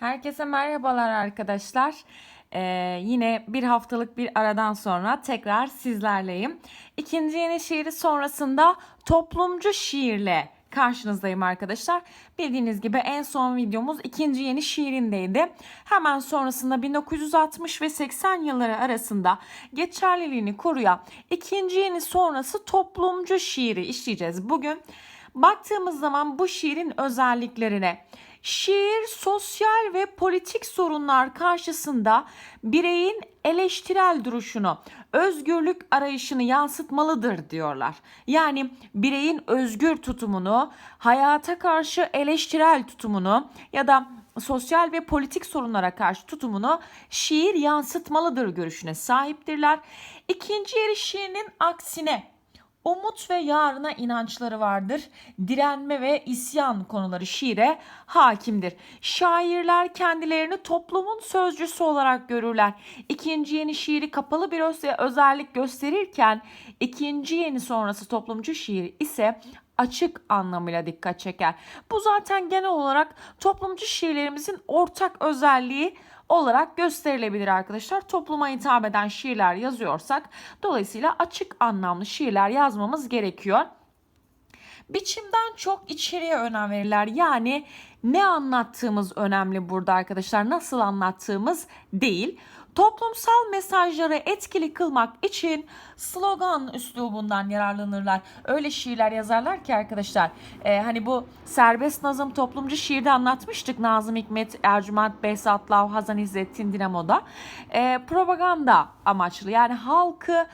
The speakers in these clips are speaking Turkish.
Herkese merhabalar arkadaşlar. Ee, yine bir haftalık bir aradan sonra tekrar sizlerleyim. İkinci yeni şiiri sonrasında toplumcu şiirle karşınızdayım arkadaşlar. Bildiğiniz gibi en son videomuz ikinci yeni şiirindeydi. Hemen sonrasında 1960 ve 80 yılları arasında geçerliliğini koruyan ikinci yeni sonrası toplumcu şiiri işleyeceğiz. Bugün baktığımız zaman bu şiirin özelliklerine Şiir sosyal ve politik sorunlar karşısında bireyin eleştirel duruşunu, özgürlük arayışını yansıtmalıdır diyorlar. Yani bireyin özgür tutumunu, hayata karşı eleştirel tutumunu ya da sosyal ve politik sorunlara karşı tutumunu şiir yansıtmalıdır görüşüne sahiptirler. İkinci yarı şiirinin aksine umut ve yarına inançları vardır. Direnme ve isyan konuları şiire hakimdir. Şairler kendilerini toplumun sözcüsü olarak görürler. İkinci yeni şiiri kapalı bir özellik gösterirken ikinci yeni sonrası toplumcu şiir ise açık anlamıyla dikkat çeker. Bu zaten genel olarak toplumcu şiirlerimizin ortak özelliği olarak gösterilebilir arkadaşlar. Topluma hitap eden şiirler yazıyorsak dolayısıyla açık anlamlı şiirler yazmamız gerekiyor. Biçimden çok içeriye önem verirler. Yani ne anlattığımız önemli burada arkadaşlar. Nasıl anlattığımız değil. Toplumsal mesajları etkili kılmak için slogan üslubundan yararlanırlar. Öyle şiirler yazarlar ki arkadaşlar. E, hani bu serbest nazım toplumcu şiirde anlatmıştık. Nazım Hikmet, Ercüment Behzat Lav, Hazan İzzettin Dinamo'da. E, propaganda amaçlı yani halkı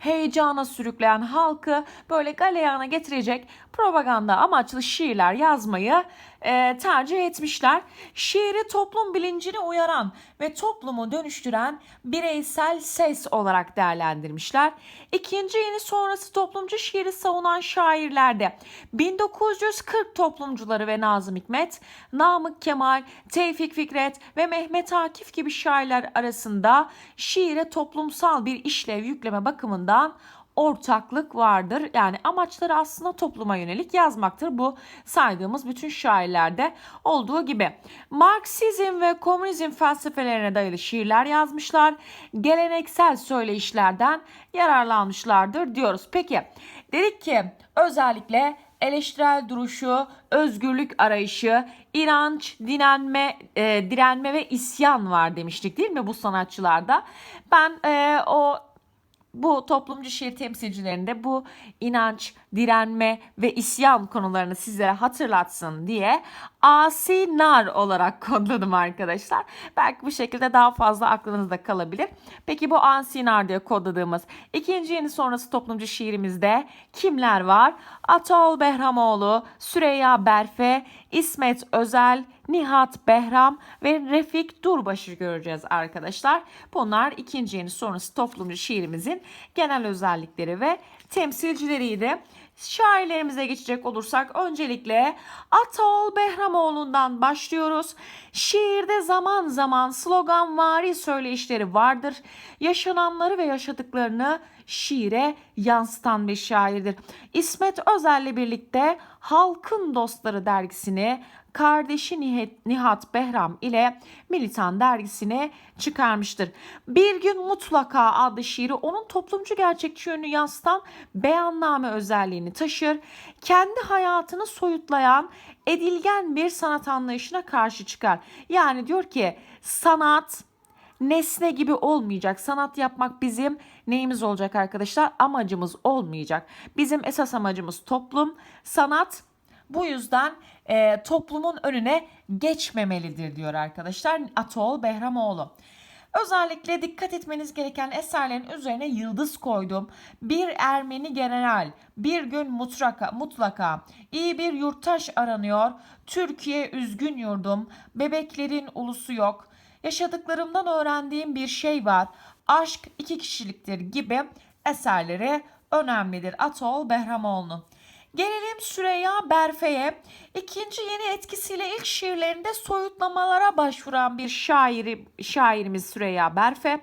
heyecana sürükleyen halkı böyle galeyana getirecek propaganda amaçlı şiirler yazmayı e, tercih etmişler. Şiiri toplum bilincini uyaran ve toplumu dönüştüren bireysel ses olarak değerlendirmişler. İkinci yeni sonrası toplumcu şiiri savunan şairlerde 1940 toplumcuları ve Nazım Hikmet, Namık Kemal, Tevfik Fikret ve Mehmet Akif gibi şairler arasında şiire toplumsal bir işlev yükleme bakımından ortaklık vardır. Yani amaçları aslında topluma yönelik yazmaktır. Bu saydığımız bütün şairlerde olduğu gibi. Marksizm ve komünizm felsefelerine dayalı şiirler yazmışlar. Geleneksel söyleyişlerden yararlanmışlardır diyoruz. Peki dedik ki özellikle eleştirel duruşu, özgürlük arayışı, inanç, dinenme, e, direnme ve isyan var demiştik değil mi bu sanatçılarda? Ben e, o bu toplumcu şiir temsilcilerinde bu inanç, direnme ve isyan konularını sizlere hatırlatsın diye asi nar olarak kodladım arkadaşlar. Belki bu şekilde daha fazla aklınızda kalabilir. Peki bu asi nar diye kodladığımız ikinci yeni sonrası toplumcu şiirimizde kimler var? Atol Behramoğlu, Süreyya Berfe, İsmet Özel, Nihat Behram ve Refik Durbaş'ı göreceğiz arkadaşlar. Bunlar ikinci yeni sonrası toplumcu şiirimizin genel özellikleri ve temsilcileriydi. Şairlerimize geçecek olursak öncelikle Ataol Behramoğlu'ndan başlıyoruz. Şiirde zaman zaman sloganvari söyleyişleri vardır. Yaşananları ve yaşadıklarını şiire yansıtan bir şairdir. İsmet Özel'le birlikte Halkın Dostları dergisini kardeşi Nihat Behram ile Militan dergisine çıkarmıştır. Bir gün mutlaka adlı şiiri onun toplumcu gerçekçi yönünü yansıtan beyanname özelliğini taşır. Kendi hayatını soyutlayan edilgen bir sanat anlayışına karşı çıkar. Yani diyor ki sanat nesne gibi olmayacak. Sanat yapmak bizim neyimiz olacak arkadaşlar? Amacımız olmayacak. Bizim esas amacımız toplum. Sanat bu yüzden e, toplumun önüne geçmemelidir diyor arkadaşlar Atol Behramoğlu. Özellikle dikkat etmeniz gereken eserlerin üzerine yıldız koydum. Bir Ermeni general, bir gün mutlaka, mutlaka iyi bir yurttaş aranıyor. Türkiye üzgün yurdum, bebeklerin ulusu yok. Yaşadıklarımdan öğrendiğim bir şey var. Aşk iki kişiliktir gibi eserleri önemlidir. Atol Behramoğlu. Gelelim Süreyya Berfe'ye. İkinci yeni etkisiyle ilk şiirlerinde soyutlamalara başvuran bir şairi, şairimiz Süreyya Berfe.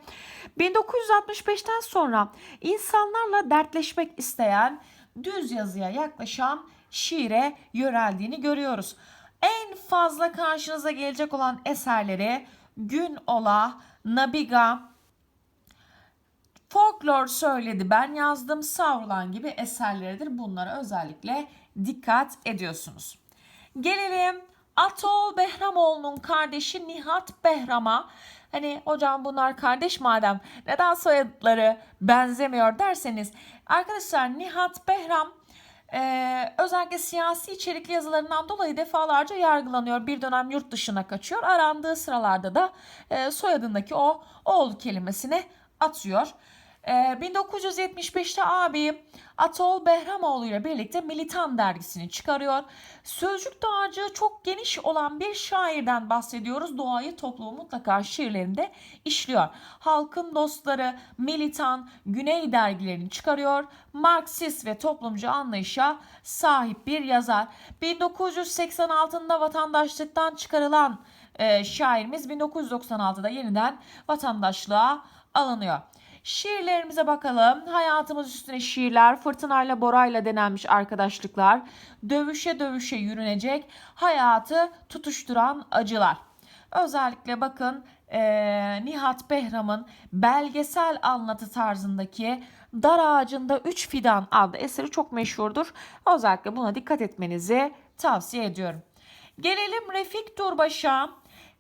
1965'ten sonra insanlarla dertleşmek isteyen, düz yazıya yaklaşan şiire yöneldiğini görüyoruz. En fazla karşınıza gelecek olan eserleri Gün Ola, Nabiga, Folklor söyledi ben yazdım savrulan gibi eserleridir. Bunlara özellikle dikkat ediyorsunuz. Gelelim Atol Behramoğlu'nun kardeşi Nihat Behram'a. Hani hocam bunlar kardeş madem neden soyadları benzemiyor derseniz. Arkadaşlar Nihat Behram ee, özellikle siyasi içerikli yazılarından dolayı defalarca yargılanıyor. Bir dönem yurt dışına kaçıyor. Arandığı sıralarda da e, soyadındaki o oğul kelimesini atıyor. Ee, 1975'te abi Atol Behramoğlu ile birlikte Militan dergisini çıkarıyor. Sözcük dağarcığı çok geniş olan bir şairden bahsediyoruz. Doğayı toplumu mutlaka şiirlerinde işliyor. Halkın dostları Militan, Güney dergilerini çıkarıyor. Marksist ve toplumcu anlayışa sahip bir yazar. 1986'da vatandaşlıktan çıkarılan e, şairimiz 1996'da yeniden vatandaşlığa alınıyor. Şiirlerimize bakalım. Hayatımız üstüne şiirler, fırtınayla borayla denenmiş arkadaşlıklar, dövüşe dövüşe yürünecek, hayatı tutuşturan acılar. Özellikle bakın eee, Nihat Behram'ın belgesel anlatı tarzındaki Dar Ağacında Üç Fidan adlı eseri çok meşhurdur. Özellikle buna dikkat etmenizi tavsiye ediyorum. Gelelim Refik Durbaş'a.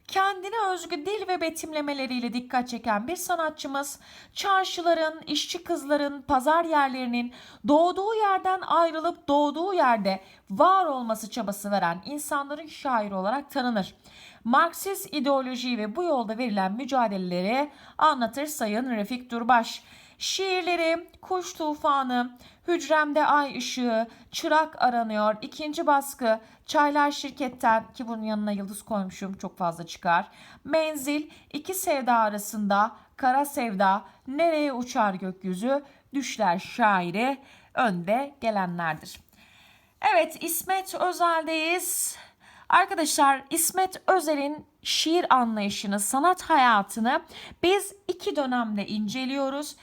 Kendine özgü dil ve betimlemeleriyle dikkat çeken bir sanatçımız, çarşıların, işçi kızların, pazar yerlerinin doğduğu yerden ayrılıp doğduğu yerde var olması çabası veren insanların şairi olarak tanınır. Marksist ideolojiyi ve bu yolda verilen mücadeleleri anlatır Sayın Refik Durbaş. Şiirleri Kuş Tufanı, Hücremde Ay Işığı, Çırak Aranıyor, ikinci baskı, Çaylar Şirketten ki bunun yanına yıldız koymuşum çok fazla çıkar. Menzil, iki sevda arasında, Kara Sevda, Nereye Uçar Gökyüzü, Düşler Şairi önde gelenlerdir. Evet İsmet Özel'deyiz. Arkadaşlar İsmet Özel'in şiir anlayışını, sanat hayatını biz iki dönemde inceliyoruz.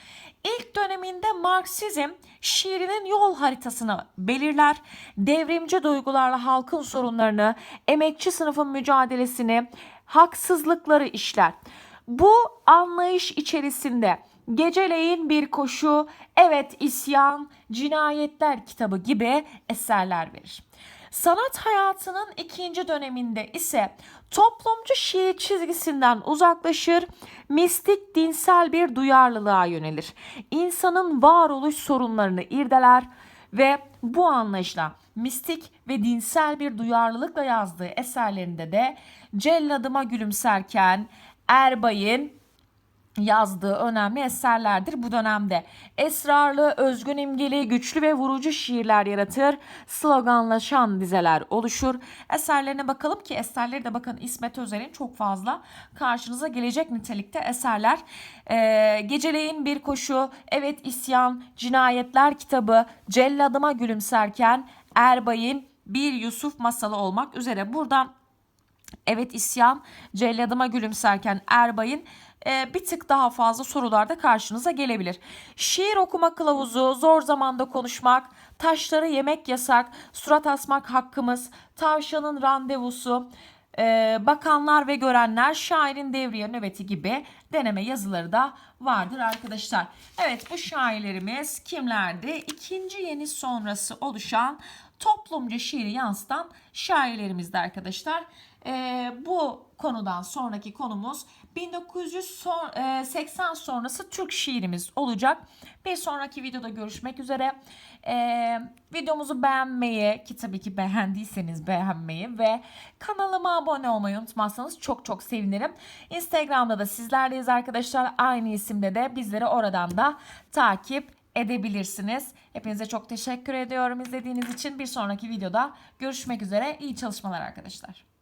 İlk döneminde Marksizm şiirinin yol haritasını belirler. Devrimci duygularla halkın sorunlarını, emekçi sınıfın mücadelesini, haksızlıkları işler. Bu anlayış içerisinde Geceleyin bir koşu, evet isyan, cinayetler kitabı gibi eserler verir. Sanat hayatının ikinci döneminde ise toplumcu şiir çizgisinden uzaklaşır, mistik dinsel bir duyarlılığa yönelir. İnsanın varoluş sorunlarını irdeler ve bu anlayışla mistik ve dinsel bir duyarlılıkla yazdığı eserlerinde de Celladıma Gülümserken, Erbay'ın yazdığı önemli eserlerdir bu dönemde. Esrarlı, özgün imgeli, güçlü ve vurucu şiirler yaratır. Sloganlaşan dizeler oluşur. Eserlerine bakalım ki eserleri de bakın İsmet Özel'in çok fazla karşınıza gelecek nitelikte eserler. Ee, Geceleyin bir koşu, Evet isyan, Cinayetler kitabı, Celladıma gülümserken, Erbay'ın bir Yusuf masalı olmak üzere buradan Evet isyan, celladıma gülümserken Erbay'ın e, bir tık daha fazla sorularda karşınıza gelebilir. Şiir okuma kılavuzu, zor zamanda konuşmak, taşları yemek yasak, surat asmak hakkımız, tavşanın randevusu, e, bakanlar ve görenler, şairin devriye nöbeti gibi deneme yazıları da vardır arkadaşlar. Evet bu şairlerimiz kimlerdi? İkinci yeni sonrası oluşan toplumcu şiiri yansıtan şairlerimizdi arkadaşlar. Ee, bu konudan sonraki konumuz 1980 sonrası Türk şiirimiz olacak. Bir sonraki videoda görüşmek üzere. Ee, videomuzu beğenmeyi ki tabii ki beğendiyseniz beğenmeyi ve kanalıma abone olmayı unutmazsanız çok çok sevinirim. Instagram'da da sizlerleyiz arkadaşlar. Aynı isimde de bizleri oradan da takip edebilirsiniz. Hepinize çok teşekkür ediyorum izlediğiniz için. Bir sonraki videoda görüşmek üzere. İyi çalışmalar arkadaşlar.